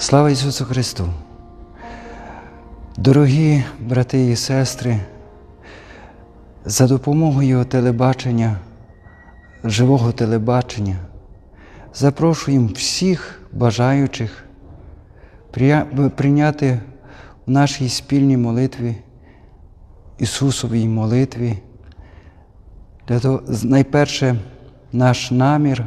Слава Ісусу Христу! Дорогі брати і сестри, за допомогою телебачення, живого телебачення, запрошуємо всіх бажаючих прийняти в нашій спільній молитві, Ісусовій молитві. Для того, найперше, наш намір,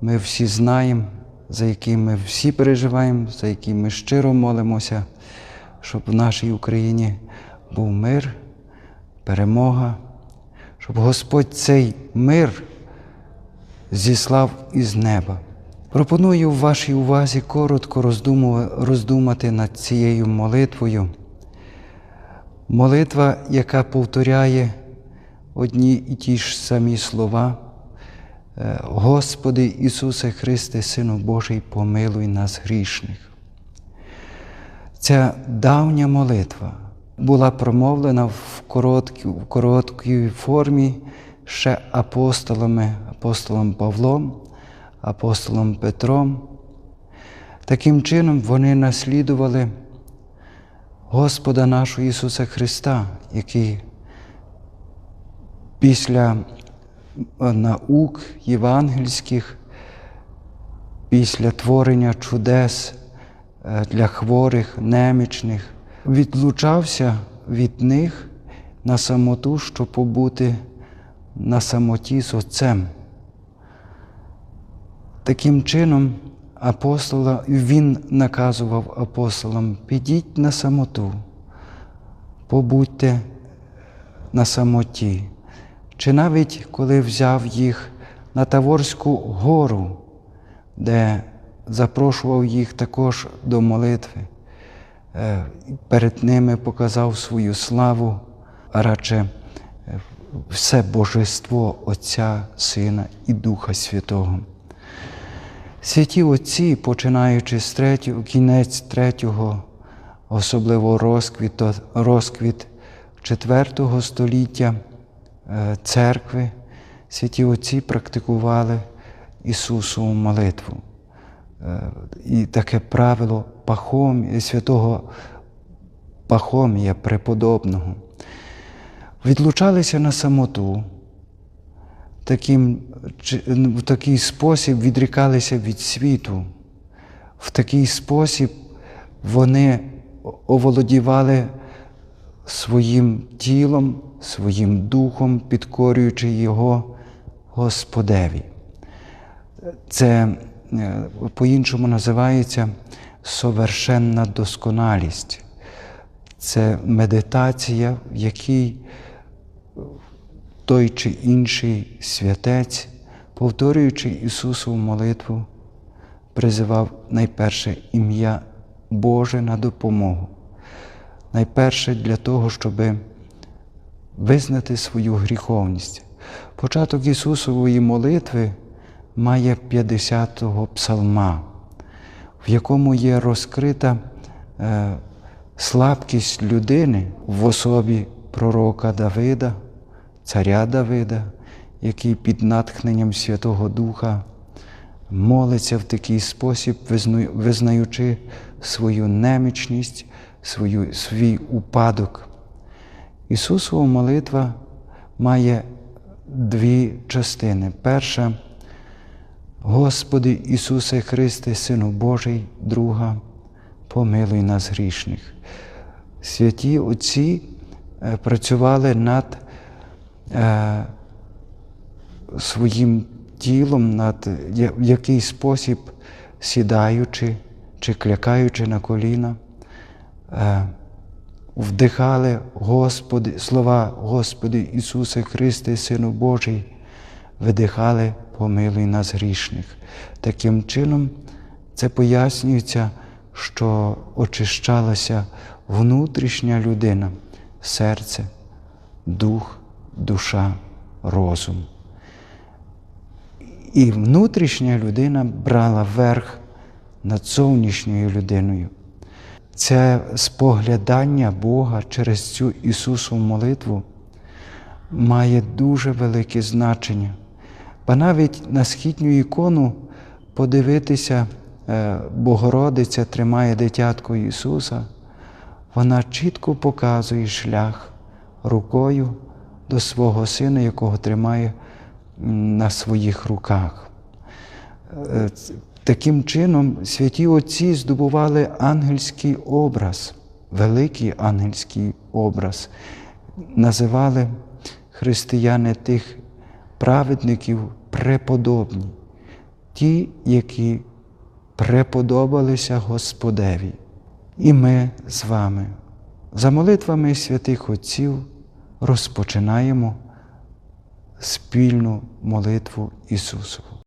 ми всі знаємо, за яким ми всі переживаємо, за яким ми щиро молимося, щоб в нашій Україні був мир, перемога, щоб Господь цей мир зіслав із неба. Пропоную вашій увазі коротко роздумати над цією молитвою. Молитва, яка повторяє одні і ті ж самі слова. Е, Господи Ісусе Христе, Сину Божий, помилуй нас грішних. Ця давня молитва була промовлена в короткій, в короткій формі ще апостолами, апостолом Павлом, апостолом Петром. Таким чином вони наслідували Господа нашого Ісуса Христа, який після наук євангельських, після творення чудес е, для хворих, немічних, відлучався від них на самоту, щоб побути на самоті з Отцем. Таким чином, апостола, він наказував апостолам: підіть на самоту, побудьте на самоті. Чи навіть коли взяв їх на Таворську гору, де запрошував їх також до молитви, е, перед ними показав свою славу, а радше е, все божество Отця, Сина і Духа Святого. Святі Отці, починаючи з третього, кінець третього, особливо розквіт, розквіт IV століття церкви, святі Отці практикували Ісусову молитву. Е, І таке правило Пахом, святого Пахомія преподобного. Відлучалися на самоту, таким, в такий спосіб відрікалися від світу. В такий спосіб вони оволодівали своїм тілом, своїм духом, підкорюючи його Господеві. Це е, по-іншому називається совершенна досконалість. Це медитація, в якій той чи інший святець, повторюючи Ісусову молитву, призивав найперше ім'я Боже на допомогу. Найперше для того, щоб визнати свою гріховність. Початок Ісусової молитви має 50-го псалма, в якому є розкрита е, слабкість людини в особі пророка Давида, царя Давида, який під натхненням Святого Духа молиться в такий спосіб, визнаючи свою немічність, свою, свій упадок. Ісусова молитва має дві частини. Перша Господи Ісусе Христе, Сину Божий, друга, помилуй нас грішних. Святі Отці е, працювали над е, своїм тілом, над в який спосіб сідаючи чи клякаючи на коліна, вдихали Господи, слова Господи Ісусе Христе, Сину Божий, видихали, помилуй нас грішних. Таким чином, це пояснюється, що очищалася внутрішня людина, серце, дух, душа, розум. І внутрішня людина брала верх над зовнішньою людиною. Це споглядання Бога через цю Ісусову молитву має дуже велике значення. Ба навіть на східню ікону подивитися е, Богородиця тримає дитятко Ісуса, вона чітко показує шлях рукою до свого сина, якого тримає на своїх руках. Таким чином, святі отці здобували ангельський образ, великий ангельський образ. Називали християни тих праведників преподобні, ті, які преподобалися Господеві. І ми з вами, за молитвами святих Отців, розпочинаємо спільну молитву Ісусову.